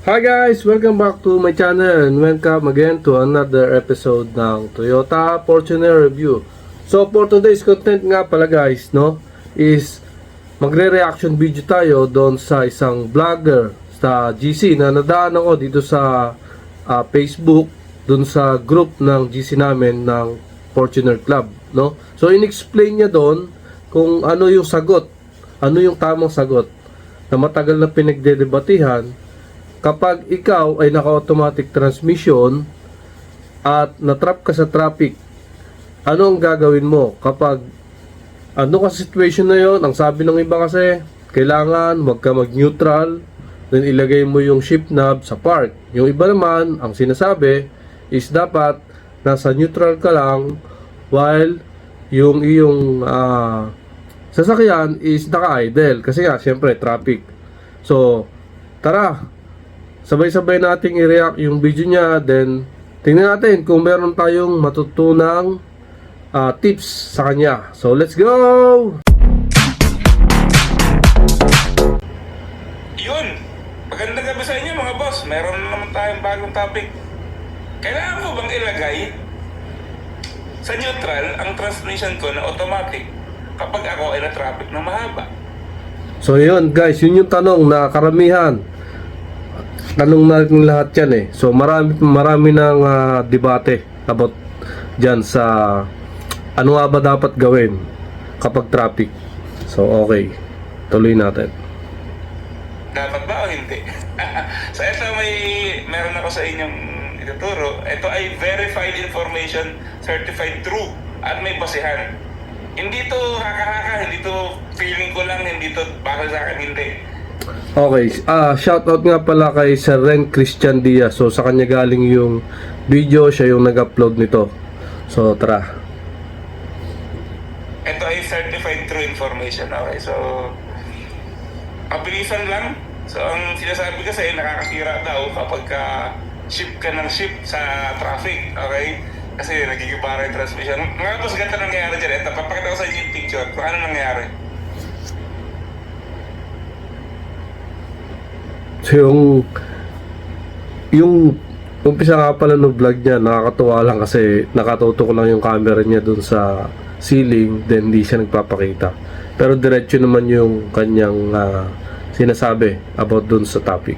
Hi guys! Welcome back to my channel and welcome again to another episode ng Toyota Fortuner Review. So for today's content nga pala guys, no, is magre-reaction video tayo doon sa isang vlogger sa GC na nadaan ako dito sa ah, Facebook doon sa group ng GC namin ng Fortuner Club, no? So in-explain niya doon kung ano yung sagot, ano yung tamang sagot na matagal na pinagdedebatihan kapag ikaw ay naka-automatic transmission at natrap ka sa traffic, ano ang gagawin mo kapag ano ka situation na yon? Ang sabi ng iba kasi, kailangan wag ka mag-neutral, then ilagay mo yung shift knob sa park. Yung iba naman, ang sinasabi is dapat nasa neutral ka lang while yung iyong ah, sasakyan is naka-idle kasi nga syempre traffic. So, tara, sabay-sabay nating i-react yung video niya then tingnan natin kung meron tayong matutunang ah, tips sa kanya. So, let's go! Yun! Magandang gabi sa inyo mga boss. Meron na naman tayong bagong topic. Kailangan ko bang ilagay sa neutral ang transmission ko na automatic kapag ako ay na-traffic na mahaba? So, yun guys, yun yung tanong na karamihan. Tanong natin lahat yan eh. So, marami, marami ng ah, debate about dyan sa ano nga ba dapat gawin kapag traffic. So, okay. Tuloy natin. Dapat ba o hindi? so ito may meron ako sa inyong ituturo. Ito ay verified information, certified true at may basihan. Hindi to haka-haka, hindi to feeling ko lang, hindi to para sa akin, hindi. Okay, ah shoutout nga pala kay Sir Ren Christian Diaz. So sa kanya galing yung video, siya yung nag-upload nito. So tara. Ito ay certified true information. Okay, so mabilisan lang. So ang sinasabi kasi nakakasira daw kapag ka ship ka ng ship sa traffic. Okay? Kasi nagigibara yung transmission. Mga boss, ganito nangyayari dyan. Ito, papakita ko sa inyo yung picture kung ano nangyayari. So yung yung umpisa nga pala ng vlog niya, nakakatuwa lang kasi nakatutok lang yung camera niya dun sa ceiling, then hindi siya nagpapakita. Pero diretso naman yung kanyang ah, sinasabi about dun sa topic.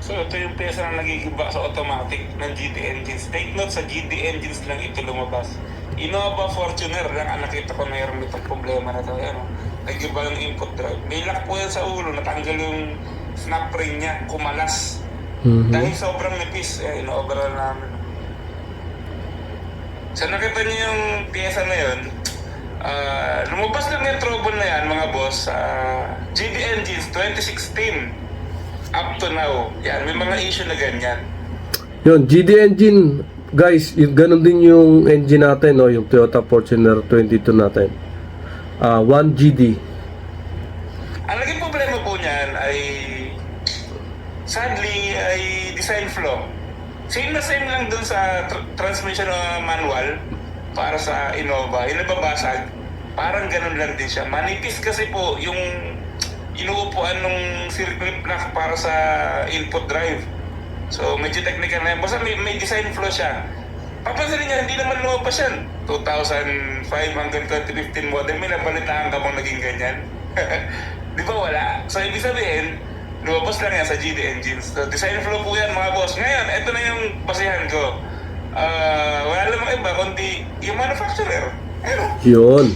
So ito yung pyesa na nagigiba sa automatic ng GD engines. Take note sa GD engines lang ito lumabas. Innova Fortuner lang ang nakita ko mayroon itong problema na ito. Ano, nagigiba yung input drive. May lock po yan sa ulo, natanggal yung snap ring niya, kumalas. Mhm. Dahil sobrang nipis, eh, ino-overall namin. So nakita niyo yung pyesa na yun, ah, lumabas lang yung trouble na yan mga boss sa GD Engines 2016 up to now. Yan, may mga issue na ganyan. Yun, GD engine, guys, yung ganun din yung engine natin, no, yung Toyota Fortuner 22 natin. Ah, 1 GD. Ang naging problema po niyan ay sadly ay design flaw. Same na same lang dun sa tr- transmission uh, manual para sa Innova. Yung nababasag, parang ganun lang din siya. Manipis kasi po yung inuupuan ng circle block para sa input drive. So medyo technical na yan. Basta may, may design flaw siya. Papansin niya, hindi naman lumabas yan. 2005 hanggang 2015 model, may nabalitaan ka bang naging ganyan? Di ba wala? So ibig sabihin, lumabas lang yan sa GD engines. So design flow po yan mga boss. Ngayon, ito na yung basihan ko. Ah, wala namang iba kundi yung manufacturer. Ano? Yun.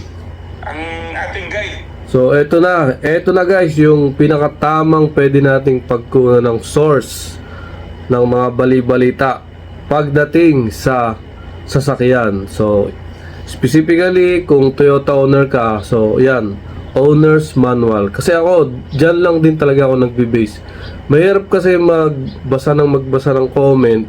Ang ating guide. So, eto na. Eto na guys, yung pinakatamang pwede nating pagkuha ng source ng mga bali-balita pagdating sa sasakyan. So, specifically, kung Toyota owner ka, so, yan, owner's manual. Kasi ako, dyan lang din talaga ako nagbe-base. Mahirap kasi magbasa ng magbasa ng comment,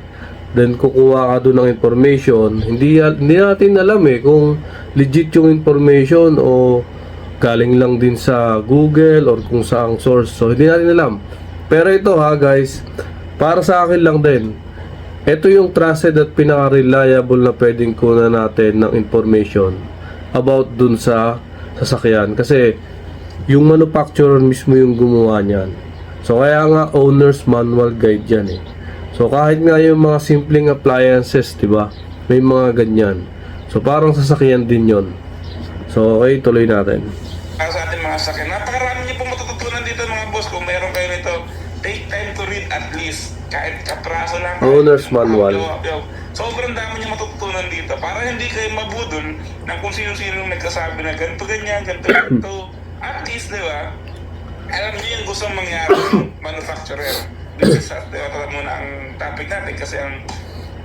then kukuha ka doon ng information. Hindi, hindi natin alam eh kung legit yung information o galing lang din sa Google or kung saang source. So, hindi natin alam. Pero ito ha guys, para sa akin lang din, ito yung trusted at pinaka-reliable na pwedeng kunan natin ng information about dun sa sasakyan. Kasi yung manufacturer mismo yung gumawa niyan. So kaya nga owner's manual guide yan eh. So kahit nga yung mga simpleng appliances, 'di ba? May mga ganyan. So parang sasakyan din 'yon. So okay, tuloy natin. sa ating mga sakyan. Napakarami niyo po matututunan dito mga boss. Kung meron kayo nito, take time to read at least. Kahit kapraso lang. Owner's manual. Sobrang dami niyo matututunan dito. Para hindi kayo mabudol ng kung sino-sino yung nagkasabi na ganito, ganyan, ganito, ganito. At least, di ba? Alam niyo yung gusto mangyari ng manufacturer. This is at uh, muna ang topic natin kasi ang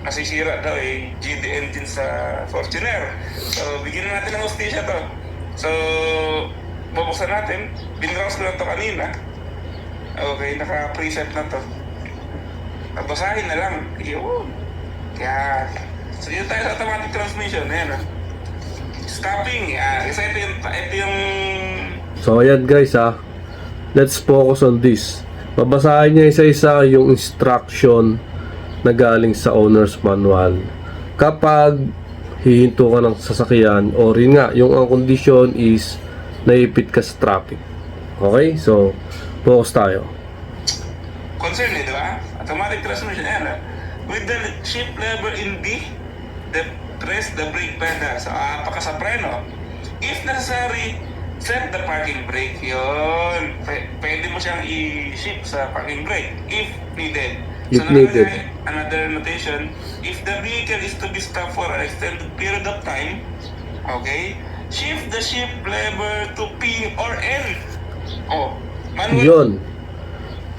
nasisira daw eh GD engine sa Fortuner. So, bigyan na natin ng hostisya to. So, bubuksan natin. Binrouse ko lang to kanina. Okay, naka-preset na to. Babasahin na lang. Yun. Kaya, so yun tayo sa automatic transmission. Ayan ah. Stopping. Ah, isa ito yung, ito yung So ayan guys ha. Let's focus on this. Babasahin niya isa-isa yung instruction na galing sa owner's manual. Kapag hihinto ka ng sasakyan or yun nga, yung ang condition is naipit ka sa traffic. Okay? So, focus tayo. concern? Automatic transmission, ayan ah. With the shift lever in B, the press the brake pedal. So, aapa ka sa preno. If necessary, set the parking brake. Yun. P- pwede mo siyang i-shift sa parking brake if needed. If so, needed. another notation, if the vehicle is to be stopped for an extended period of time, okay, shift the shift lever to P or N. Oh, manual Yun.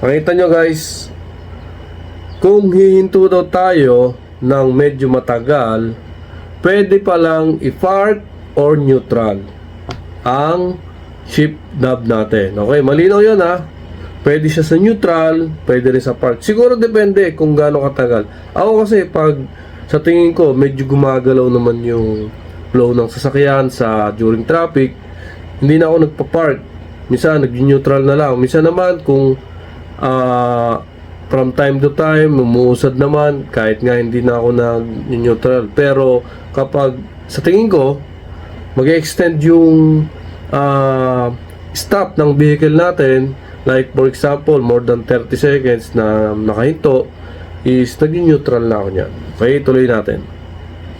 Nakita nyo guys, kung hihinto daw tayo ng medyo matagal, pwede palang i-park or neutral ang shift knob natin. Okay, malinaw yun ha. Pwede siya sa neutral, pwede rin sa park. Siguro depende kung gaano katagal. Ako kasi pag sa tingin ko medyo gumagalaw naman yung flow ng sasakyan sa during traffic, hindi na ako nagpa-park. Minsan nag-neutral na lang. Minsan naman kung ah, from time to time umuusad naman kahit nga hindi na ako nag-neutral. Pero kapag sa tingin ko mag-extend yung ah, stop ng vehicle natin like for example more than 30 seconds na nakahinto is nag-neutral na ako niyan. Okay, tuloy natin.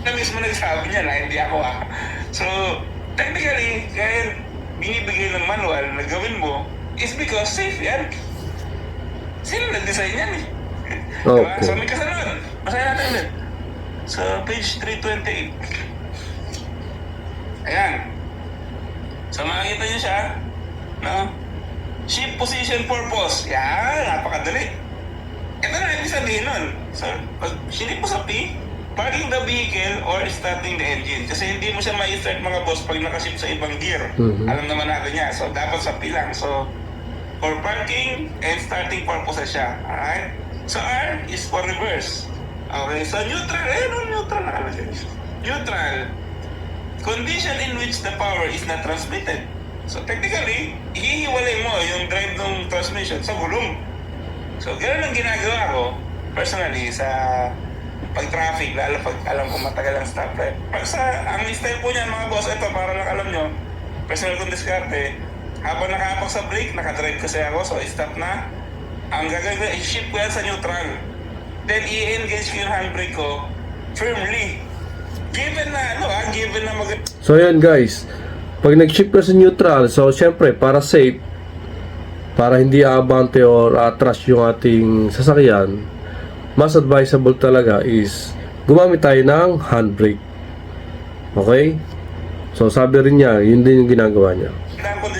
na mismo nagsabi niya na hindi ako ah. So, technically, kaya binibigay ng manual na gawin mo is because safe yan. Sino nag-design yan eh? Diba? Okay. So, may kasunod. Basahin natin ulit. So, page 328. Ayan. So, makikita niyo siya. No? Shift position purpose. Yan, napakadali. Ito na ibig sabihin nun. So, pag sinip mo sa P, parking the vehicle or starting the engine. Kasi hindi mo siya ma-start mga boss pag nakaship sa ibang gear. Mhm. Alam naman natin yan. So, dapat sa P lang. So, for parking and starting purposes siya. Alright? So, R is for reverse. Okay, so neutral. Eh, no, neutral nakalagay. Neutral. Condition in which the power is not transmitted. So, technically, hihiwalay mo yung drive ng transmission sa gulong. So, ganun ang ginagawa ko, personally, sa pag-traffic, lalo pag alam ko matagal ang stoplight. Pag sa, ang style po niyan, mga boss, ito, para lang alam nyo, personal kong diskarte, habang nakapak sa brake, nakadrive kasi ako, so stop na. Ang gagawin ko, i-shift ko yan sa neutral. Then, i-engage ko yung handbrake ko firmly. Given na, ano ah, given na mag- So ayan guys, pag nag-shift ka sa neutral, so syempre para safe, para hindi aabante or atras yung ating sasakyan, mas advisable talaga is gumamit tayo ng handbrake. Okay? So sabi rin niya, yun din yung ginagawa niya.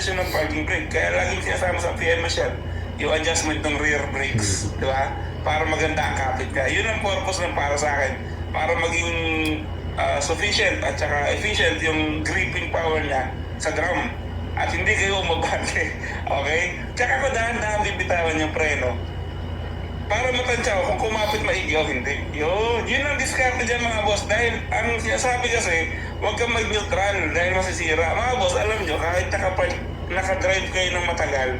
Kondisyon ng parking brake. Kaya laging sinasama sa PMS yan, yung adjustment ng rear brakes, di ba? Para maganda ang kapit ka. Yun ang purpose ng para sa akin. Para maging ah, sufficient at saka efficient yung gripping power niya sa drum. At hindi kayo umabante. Okay? Tsaka ko dahan-dahan bibitawan yung preno. Para matansya ko kung kumapit maigi o hindi. Yun, yun ang diskarte dyan mga boss. Dahil ang sinasabi kasi, huwag kang mag-neutral dahil masisira. Mga boss, alam nyo, kahit nakapag, nakadrive kayo ng matagal,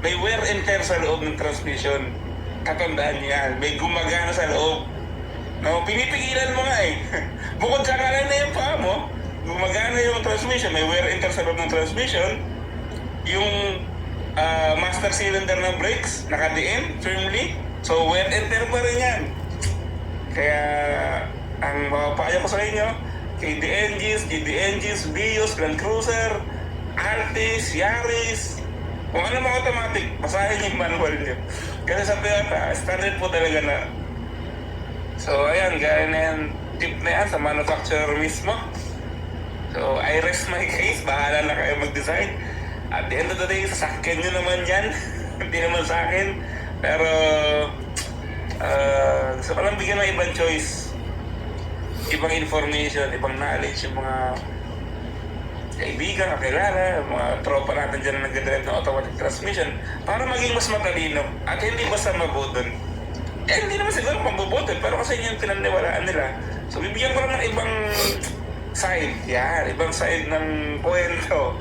may wear and tear sa loob ng transmission. Katandaan nyo yan. May gumagana sa loob. No, pinipigilan mo nga eh. Bukod sa kanan na yung paa mo, gumagana yung transmission, may wear and tear sa loob ng transmission, yung ah, master cylinder ng brakes, naka-DM firmly. So, wet and tear pa rin yan. Kaya, ang mapapayo ko sa inyo, KD Engines, GD Engines, Vios, Land Cruiser, Altis, Yaris, kung ano mga automatic, basahin yung manual nyo. Kasi sa Toyota, standard po talaga na. So, ayan, gaya na yan, tip na yan sa manufacturer mismo. So, I rest my case. Bahala na kayo mag-decide. At the end of the day, sasakyan nyo naman yan. Hindi naman sa akin. Pero, uh, gusto ko lang bigyan ng ibang choice. Ibang information, ibang knowledge, yung mga kaibigan, kakilala, mga tropa natin dyan na nag-drive ng automatic transmission para maging mas matalino at hindi basta mabudol. Eh, hindi naman siguro pambubudol, pero kasi yun yung pinaniwalaan nila. So, bibigyan ko lang ng ibang side. Yan, ibang side ng kwento.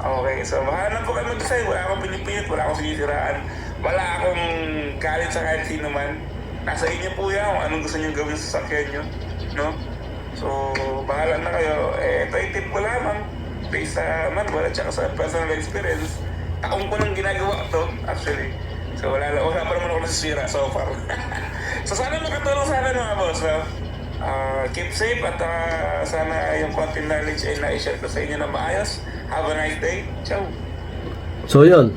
Okay, so bahala po kayo mag-decide. Wala akong pinipilit, wala akong sinisiraan. Wala akong galit sa kahit sino man. Nasa inyo po yan kung anong gusto nyo gawin sa sakyan nyo. No? So, bahala na kayo. Eh, ito yung tip ko lamang. Based sa manual at saka sa personal experience. Taong ko nang ginagawa to, actually. So, wala, wala pa naman ako nasisira so far. so, sana makatulong sa akin mga boss. No? Ah, keep safe at ah, sana yung konting knowledge ay na-share ko sa inyo na maayos. Have a nice day. Ciao! So, yun.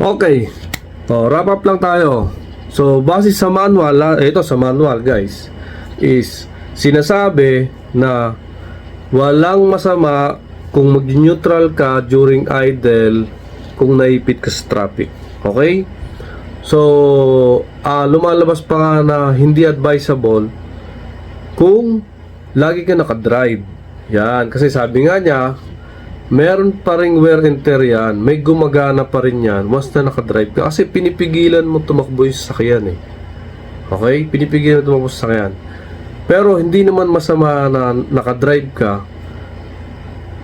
Okay. O, wrap up lang tayo. So, base sa manual, ah, ito sa manual guys, is sinasabi na walang masama kung mag-neutral ka during idle kung naipit ka sa traffic. Okay? So, ah, lumalabas pa nga na hindi advisable kung lagi ka nakadrive. Yan. Kasi sabi nga niya, meron pa rin wear and tear yan. May gumagana pa rin yan once na nakadrive ka. Kasi pinipigilan mo tumakbo yung sasakyan eh. Okay? Pinipigilan mo tumakbo sa sasakyan. Pero hindi naman masama na nakadrive ka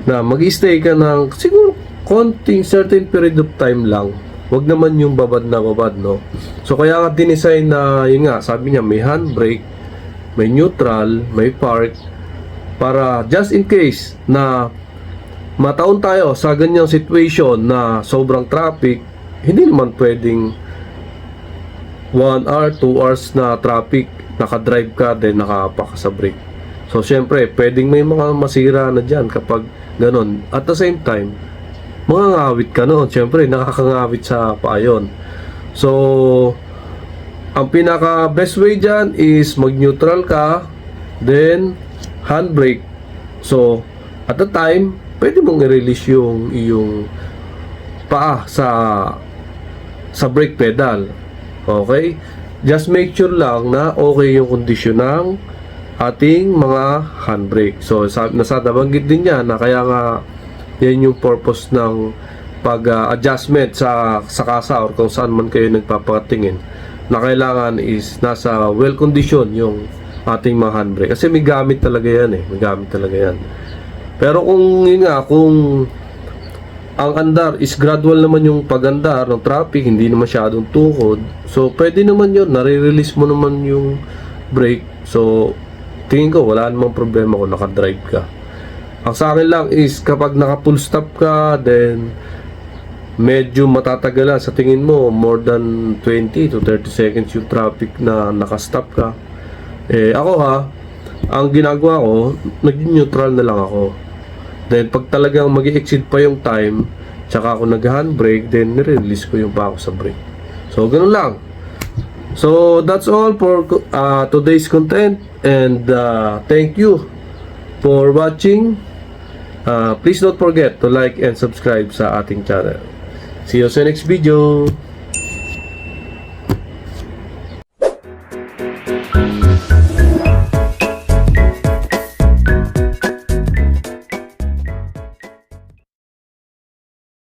na mag-stay ka ng siguro konting certain period of time lang. Wag naman yung babad na babad, no? So, kaya nga dinesign na, yun nga, sabi niya, may handbrake, may neutral, may park, para just in case na mataon tayo sa ganyang situation na sobrang traffic, hindi naman pwedeng 1 hour, 2 hours na traffic, nakadrive ka, then nakapa ka sa brake. So, syempre, pwedeng may mga masira na dyan kapag ganon. At the same time, mga ngawit ka noon. Syempre, nakakangawit sa paayon. So, ang pinaka best way dyan is mag-neutral ka, then handbrake. So, at the time, pwede mong i-release yung iyong paa sa sa brake pedal. Okay? Just make sure lang na okay yung kondisyon ng ating mga handbrake. So, sa, nasa nabanggit din niya na kaya nga yan yung purpose ng pag-adjustment sa, sa kasa or kung saan man kayo nagpapatingin na kailangan is nasa well condition yung ating mga handbrake. Kasi may gamit talaga yan eh. May gamit talaga yan. Pero kung yun nga, kung ang andar is gradual naman yung pagandar ng traffic, hindi naman masyadong tukod. So, pwede naman yun. Nare-release mo naman yung brake. So, tingin ko, wala namang problema kung nakadrive ka. Ang sa akin lang is kapag naka full stop ka, then medyo matatagalan sa tingin mo more than 20 to 30 seconds yung traffic na naka-stop ka. Eh ako ha, ang ginagawa ko, nag-neutral na lang ako. Then pag talagang mag exceed pa yung time, tsaka ako nag-handbrake, then nire-release ko yung pa ako sa brake. So ganun lang. So that's all for uh, today's content and uh, thank you for watching. Uh, please don't forget to like and subscribe sa ating channel. See you sa next video.